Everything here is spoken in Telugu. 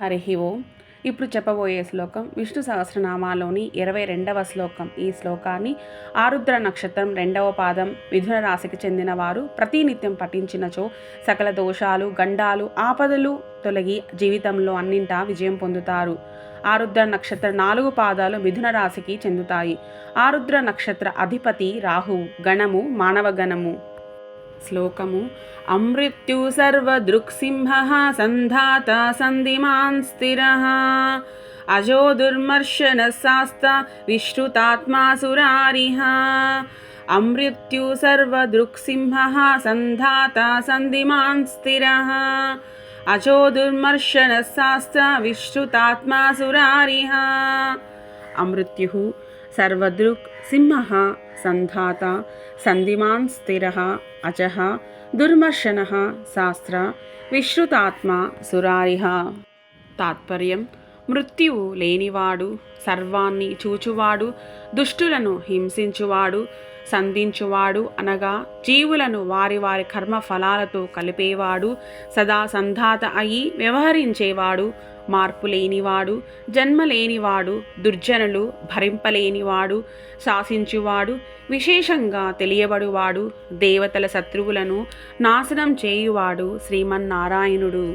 హరి ఓం. ఇప్పుడు చెప్పబోయే శ్లోకం విష్ణు సహస్రనామాలోని ఇరవై రెండవ శ్లోకం. ఈ శ్లోకాన్ని ఆరుద్ర నక్షత్రం రెండవ పాదం మిథున రాశికి చెందిన వారు ప్రతినిత్యం పఠించినచో సకల దోషాలు గండాలు ఆపదలు తొలగి జీవితంలో అన్నింటా విజయం పొందుతారు. ఆరుద్ర నక్షత్ర నాలుగు పాదాలు మిథున రాశికి చెందుతాయి. ఆరుద్ర నక్షత్ర అధిపతి రాహువు గణము మానవ గణము. శ్లోకము. అమృత్యు సర్వదృక్సింహ సంధాత సంధిమాన్ స్థిర. అజో దుర్మర్శన శాస్త విశ్రుతాత్మాసురారిహ అమృత్యు సర్వదృక్సింహ సంధాత సంధిమాన్ స్థిర. అజో దుర్మర్శన శాస్త్ర విశ్రుతాత్మాసురారిహ అమృత్యు సర్వదృక్ సింహ సంధాత సంధిమాన్ స్థిర అజ దుర్మర్శన శాస్త్ర విశ్రుతాత్మ సురారిహ తాత్పర్యం మృత్యువు లేనివాడు సర్వాన్ని చూచువాడు దుష్టులను హింసించువాడు సంధించువాడు అనగా జీవులను వారి వారి కర్మ ఫలాలతో కలిపేవాడు సదా సంధాత అయి వ్యవహరించేవాడు మార్పు లేనివాడు జన్మ లేనివాడు దుర్జనులు భరింపలేనివాడు శాసించువాడు విశేషంగా తెలియబడువాడు దేవతల శత్రువులను నాశనం చేయువాడు శ్రీమన్నారాయణుడు.